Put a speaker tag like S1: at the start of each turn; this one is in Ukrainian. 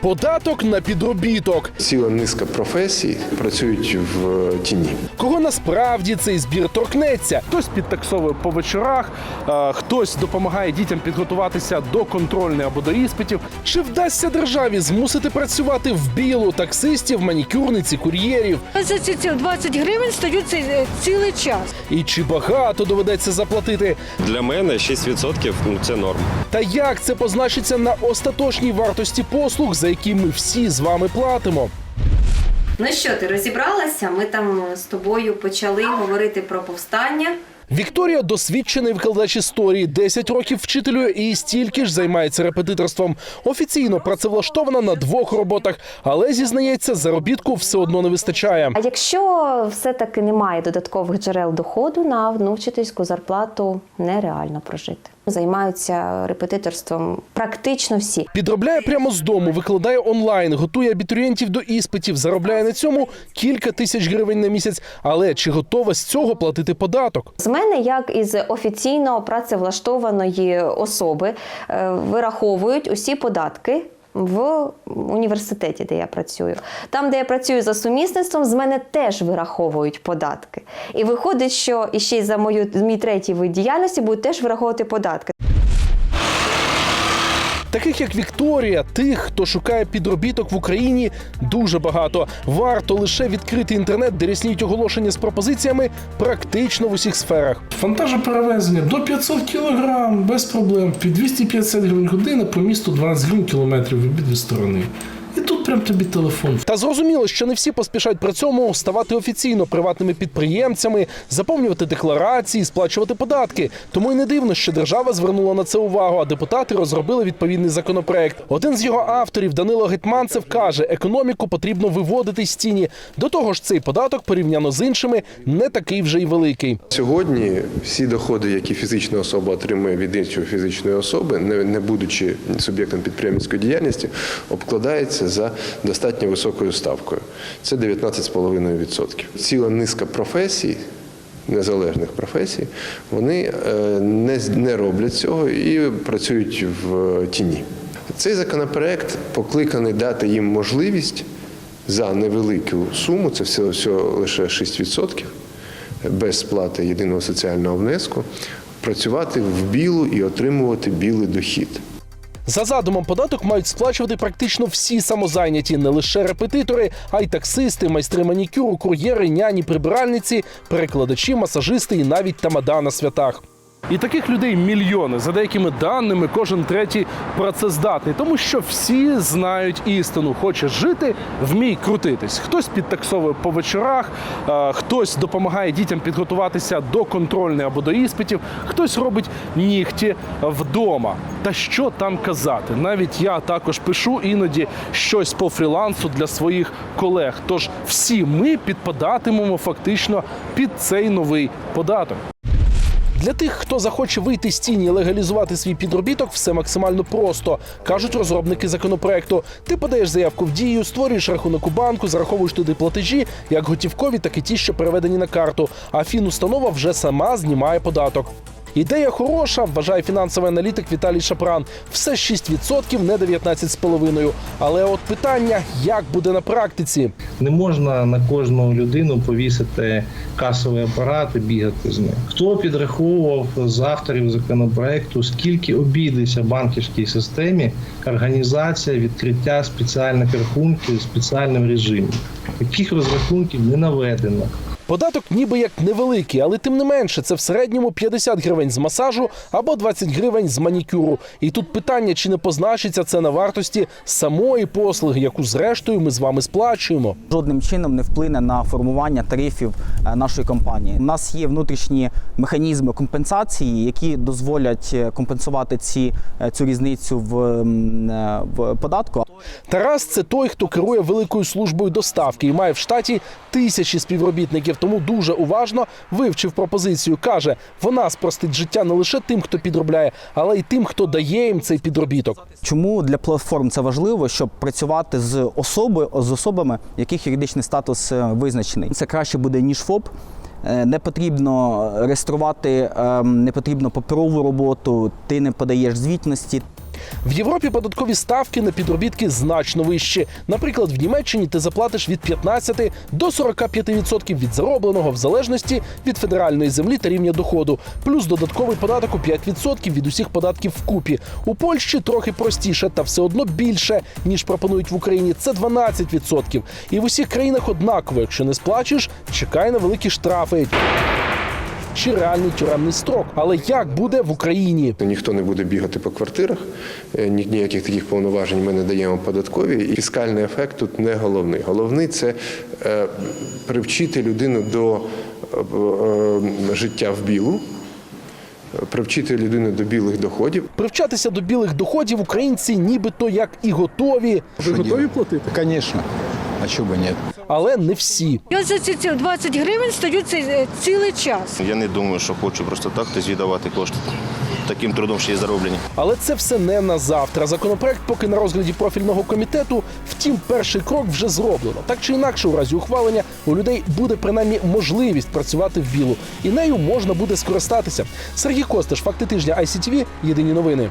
S1: Податок на підробіток.
S2: Ціла низка професій працюють в тіні.
S1: Кого насправді цей збір торкнеться? Хтось підтаксовує по вечорах, хтось допомагає дітям підготуватися до контрольної або до іспитів. Чи вдасться державі змусити працювати в білу таксистів, манікюрниці, кур'єрів?
S3: За ці ці 20 гривень стають е, цілий час.
S1: І чи багато доведеться заплатити?
S4: Для мене 6% ну, це норм.
S1: Та як це позначиться на остаточній вартості послуг, за які ми всі з вами платимо?
S5: Ну що, ти розібралася? Ми там з тобою почали говорити про повстання.
S1: Вікторія досвідчений викладач історії, 10 років вчителює і стільки ж займається репетиторством. Офіційно працевлаштована на двох роботах, але зізнається, заробітку все одно не вистачає.
S6: А якщо все-таки немає додаткових джерел доходу на одну вчительську зарплату, нереально прожити. Займаються репетиторством практично всі.
S1: Підробляє прямо з дому, викладає онлайн, готує абітурієнтів до іспитів, заробляє на цьому кілька тисяч гривень на місяць. Але чи готова з цього платити податок?
S6: З мене, як із офіційно працевлаштованої особи, е, вираховують усі податки. В університеті, де я працюю, там, де я працюю за сумісництвом, з мене теж вираховують податки. І виходить, що іще й за мою мій третій вид діяльності будуть теж вираховувати податки.
S1: Таких як Вікторія, тих, хто шукає підробіток в Україні, дуже багато. Варто лише відкрити інтернет, де рясніють оголошення з пропозиціями практично в усіх сферах.
S7: Вантажоперевезення до 500 кг без проблем. Під 250 гривень година по місту 12 гривень кілометрів в обидві сторони. Прям тобі телефон.
S1: Та зрозуміло, що не всі поспішають при цьому ставати офіційно приватними підприємцями, заповнювати декларації, сплачувати податки. Тому й не дивно, що держава звернула на це увагу, а депутати розробили відповідний законопроект. Один з його авторів, Данило Гетманцев, каже, економіку потрібно виводити з тіні. До того ж, цей податок порівняно з іншими не такий вже й великий.
S2: Сьогодні всі доходи, які фізична особа отримує від іншої фізичної особи, не, не будучи суб'єктом підприємницької діяльності, обкладається за достатньо високою ставкою. Це 19,5%. Ціла низка професій. Незалежних професій, вони е, не, не роблять цього і працюють в тіні. Цей законопроект покликаний дати їм можливість за невелику суму, це всього, всього лише 6%, без сплати єдиного соціального внеску, працювати в білу і отримувати білий дохід.
S1: За задумом податок мають сплачувати практично всі самозайняті, не лише репетитори, а й таксисти, майстри манікюру, кур'єри, няні, прибиральниці, перекладачі, масажисти і навіть тамада на святах. І таких людей мільйони. За деякими даними, кожен третій працездатний, тому що всі знають істину. Хочеш жити, вмій крутитись. Хтось підтаксовує по вечорах, хтось допомагає дітям підготуватися до контрольної або до іспитів, хтось робить нігті вдома. Та що там казати? Навіть я також пишу іноді щось по фрілансу для своїх колег. Тож всі ми підпадатимемо фактично під цей новий податок. Для тих, хто захоче вийти з тіні легалізувати свій підробіток, все максимально просто, кажуть розробники законопроекту. Ти подаєш заявку в дію, створюєш рахунок у банку, зараховуєш туди платежі, як готівкові, так і ті, що переведені на карту. А фінустанова вже сама знімає податок. Ідея хороша, вважає фінансовий аналітик Віталій Шапран. Все 6%, не 19,5%. Але от питання, як буде на практиці?
S8: Не можна на кожну людину повісити касовий апарат і бігати з ним. Хто підраховував з авторів законопроекту, скільки обійдеться банківській системі організація відкриття спеціальних рахунків в спеціальному режимі? Таких розрахунків не наведено.
S1: Податок ніби як невеликий, але тим не менше, це в середньому 50 гривень з масажу або 20 гривень з манікюру. І тут питання, чи не позначиться це на вартості самої послуги, яку зрештою ми з вами сплачуємо.
S9: жодним чином не вплине на формування тарифів е, нашої компанії. У нас є внутрішні механізми компенсації, які дозволять е, компенсувати ці е, цю різницю в, в податку.
S1: Тарас це той, хто керує великою службою доставки і має в штаті тисячі співробітників. Тому дуже уважно вивчив пропозицію. каже, вона спростить життя не лише тим, хто підробляє, але й тим, хто дає їм цей підробіток.
S9: Чому для платформ це важливо, щоб працювати з особою з особами, яких юридичний статус е, визначений? Це краще буде ніж ФОП. Е, Не потрібно реєструвати, ем, не потрібно паперову роботу, ти не подаєш звітності.
S1: В Європі податкові ставки на підробітки значно вищі. Наприклад, в Німеччині ти заплатиш від 15 до 45% від заробленого в залежності від федеральної землі та рівня доходу, плюс додатковий податок у 5% від усіх податків вкупі. У Польщі трохи простіше та все одно більше ніж пропонують в Україні. Це 12%. І в усіх країнах однаково. Якщо не сплачеш, чекай на великі штрафи. Чи реальний тюремний строк, але як буде в Україні?
S2: Ніхто не буде бігати по квартирах, е, ніяких таких повноважень ми не даємо податкові. І фіскальний ефект тут не головний. Головний це е, привчити людину до е, е, життя в білу, привчити людину до білих доходів.
S1: Привчатися до білих доходів українці нібито як і готові,
S2: Ви готові
S1: платити?
S10: Конечно. А чего бы нет?
S1: Але не всі.
S3: Я за ці ці 20 гривень стою цей е, цілий час.
S10: Я не думаю, що хочу просто так віддавати кошти. Таким трудом ще й зароблені.
S1: Але це все не на завтра. Законопроект поки на розгляді профільного комітету. Втім, перший крок вже зроблено. Так чи інакше, у разі ухвалення у людей буде принаймні можливість працювати в білу, і нею можна буде скористатися. Сергій Костиш, факти тижня ICTV, Єдині новини.